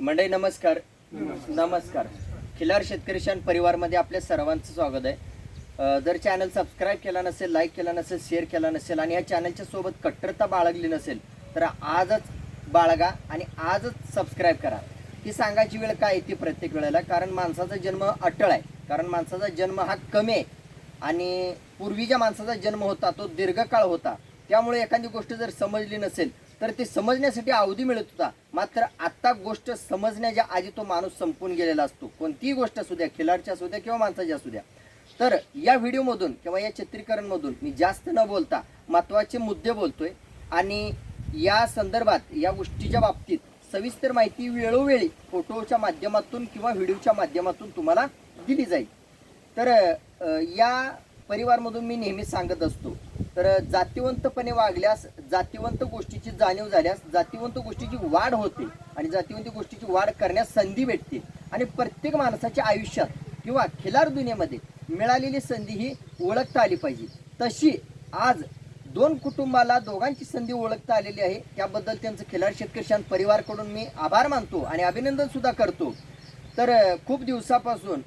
मंडळी नमस्कार. नमस्कार. खिलार शेतकरी शान परिवारमध्ये आपल्या सर्वांचं स्वागत आहे. जर चॅनल सबस्क्राईब केला नसेल लाईक केला नसेल शेअर केला नसेल आणि ह्या चॅनलच्या सोबत कट्टरता बाळगली नसेल तर आजच बाळगा आणि आजच सबस्क्राईब करा. ही सांगायची वेळ काय येते प्रत्येक वेळेला? कारण माणसाचा जन्म अटळ आहे. कारण माणसाचा जन्म हा कमी आहे. आणि पूर्वी ज्या माणसाचा जन्म होता तो दीर्घकाळ होता. त्यामुळे एखादी गोष्ट जर समजली नसेल तर ते समजण्यासाठी अवधी मिळत होता. मात्र आत्ता गोष्ट समजण्याच्या आधी तो माणूस संपून गेलेला असतो. कोणतीही गोष्ट असू द्या खिलाडच्या असू द्या किंवा माणसाची असू द्या. तर या व्हिडिओमधून किंवा या चित्रीकरणमधून मी जास्त न बोलता महत्त्वाचे मुद्दे बोलतोय. आणि या संदर्भात या गोष्टीच्या बाबतीत सविस्तर माहिती वेळोवेळी फोटोच्या माध्यमातून किंवा व्हिडिओच्या माध्यमातून तुम्हाला दिली जाईल. तर या परिवारमधून मी नेहमीच सांगत असतो तर जातीवंतपणे वागल्यास जातीवंत गोष्टीची जाणीव झाल्यास जातीवंत गोष्टीची वाढ होते आणि जातीवंत गोष्टीची वाढ करण्यास संधी भेटते. आणि प्रत्येक माणसाच्या आयुष्यात किंवा खिलार दुनियेमध्ये मिळालेली संधी ही ओळखता आली पाहिजे. तशी आज दोन कुटुंबाला दोघांची संधी ओळखता आलेली आहे. त्याबद्दल त्यांचं खिलार शेतकरी परिवारकडून मी आभार मानतो आणि अभिनंदन सुद्धा करतो. तर खूप दिवसापासून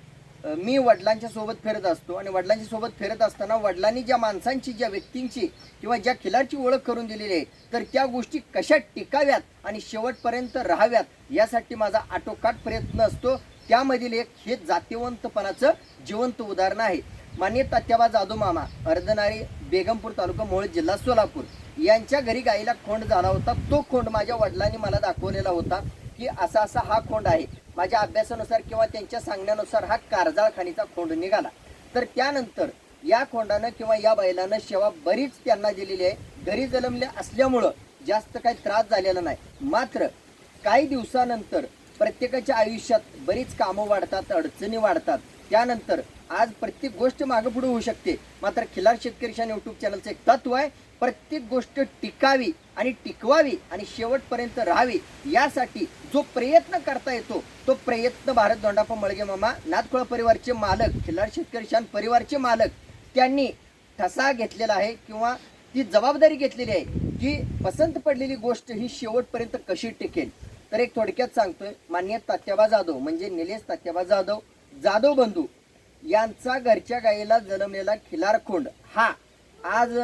मी वडिलांच्या सोबत फिरत असतो आणि वडिलांच्या सोबत फिरत असताना वडिलांनी ज्या माणसांची ज्या व्यक्तींची किंवा ज्या खिलाडची ओळख करून दिलेली आहे तर त्या गोष्टी कशा टिकाव्यात आणि शेवटपर्यंत राहाव्यात यासाठी माझा आटोकाट प्रयत्न असतो. त्यामधील एक हे जातीवंतपणाचं जिवंत उदाहरण आहे. मान्य तात्याबा जाधव मामा अर्धनारी बेगमपूर तालुका मोहोळ जिल्हा सोलापूर यांच्या घरी गाईला खोंड झाला होता. तो खोंड माझ्या वडिलांनी मला दाखवलेला होता की असा असा हा खोंड आहे. माझ्या अभ्यासानुसार किंवा त्यांच्या सांगण्यानुसार हा कारजाळखानीचा खोंड निघाला. तर त्यानंतर या खोंडानं किंवा या बैलानं सेवा बरीच त्यांना दिलेली आहे. घरी जन्मले असल्यामुळं जास्त काही त्रास झालेला नाही. मात्र काही दिवसानंतर प्रत्येकाच्या आयुष्यात बरीच कामं वाढतात अडचणी वाढतात. त्यानंतर आज प्रत्येक गोष्ट मागं पुढे होऊ शकते. मात्र खिलार शेतकरीच्या युट्यूब चॅनलचं एक तत्व आहे प्रत्येक गोष्ट टिकावी आणि टिकवावी आणि शेवटपर्यंत राहावी यासाठी जो प्रयत्न करता येतो तो प्रयत्न भारत दोंडाप्पा मळगे मामा नाथखोळा परिवारचे मालक खिलार शेतकरी शान परिवारचे मालक त्यांनी ठसा घेतलेला आहे किंवा ती जबाबदारी घेतलेली आहे की पसंत पडलेली गोष्ट ही शेवटपर्यंत कशी टिकेल. तर एक थोडक्यात सांगतोय मान्य तात्याबा जाधव म्हणजे निलेश तात्याबा जाधव जाधव बंधू यांचा घरच्या गायीला जन्मलेला खिलारखोंड हा आज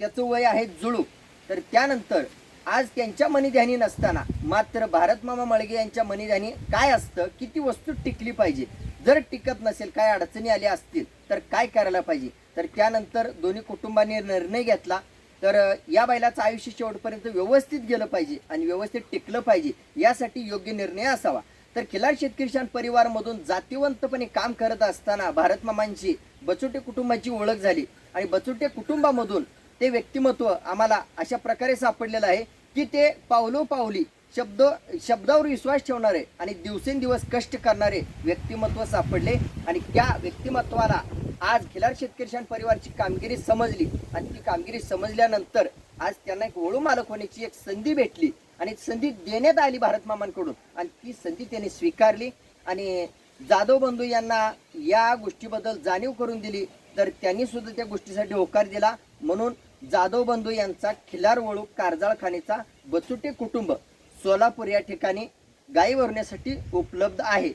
त्याचं वय आहे जुळू. तर त्यानंतर आज त्यांच्या मनीध्यानी नसताना मात्र भारतमामा मळगे यांच्या मनीध्यानी काय असतं किती वस्तू टिकली पाहिजे? जर टिकत नसेल काय अडचणी आल्या असतील तर काय करायला पाहिजे? तर त्यानंतर दोन्ही कुटुंबांनी निर्णय घेतला तर या बैलाचं आयुष्य शेवटपर्यंत व्यवस्थित गेलं पाहिजे आणि व्यवस्थित टिकलं पाहिजे. यासाठी योग्य निर्णय असावा. तर खिलार शेतकरी परिवारमधून जातीवंतपणे काम करत असताना भारत मामांची बचोटे कुटुंबाची ओळख झाली. आणि बचोटे कुटुंबामधून ते व्यक्तिमत्व आम्हाला अशा प्रकारे सापडलेलं आहे की ते पावलोपावली शब्द शब्दावर विश्वास ठेवणारे आणि दिवसेंदिवस कष्ट करणारे व्यक्तिमत्व सापडले. आणि त्या व्यक्तिमत्वाला आज खिलार शेतकरी परिवारची कामगिरी समजली. आणि ती कामगिरी समजल्यानंतर आज त्यांना एक ओळू मालक होण्याची एक संधी भेटली. आणि संधी देण्यात आली भारत मामांकडून. आणि ती संधी त्यांनी स्वीकारली. आणि जाधव बंधू यांना या गोष्टीबद्दल जाणीव करून दिली तर त्यांनी सुद्धा त्या गोष्टीसाठी होकार दिला. म्हणून जाधव बंधू यांचा खिलार वळू कारजाळखानेचा बचुटे कुटुंब सोलापूर या ठिकाणी गाई भरण्यासाठी उपलब्ध आहे.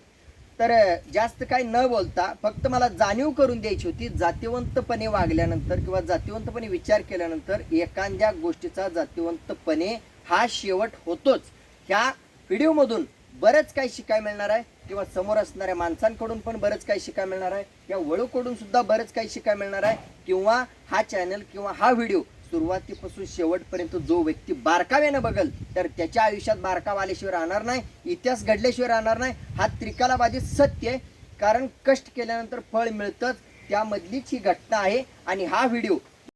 तर जास्त काही न बोलता फक्त मला जाणीव करून द्यायची होती जातीवंतपणे वागल्यानंतर किंवा जातीवंतपणे विचार केल्यानंतर एखाद्या गोष्टीचा जातीवंतपणे हा शेवट होतोच. ह्या व्हिडिओमधून बरंच काही शिकायला मिळणार आहे. किंवा समोर असणाऱ्या माणसांकडून पण बरंच काही शिकायला मिळणार आहे. या वळूकडून सुद्धा बरंच काही शिकायला मिळणार आहे. किंवा हा चॅनल किंवा हा व्हिडिओ सुरुवातीपासून शेवटपर्यंत जो व्यक्ती बारकाव्यानं बघल तर त्याच्या आयुष्यात बारकाव आल्याशिवाय राहणार नाही इतिहास घडल्याशिवाय राहणार नाही. हा त्रिकालाबाधित सत्य आहे. कारण कष्ट केल्यानंतर फळ मिळतंच. त्यामधलीच ही घटना आहे. आणि हा व्हिडिओ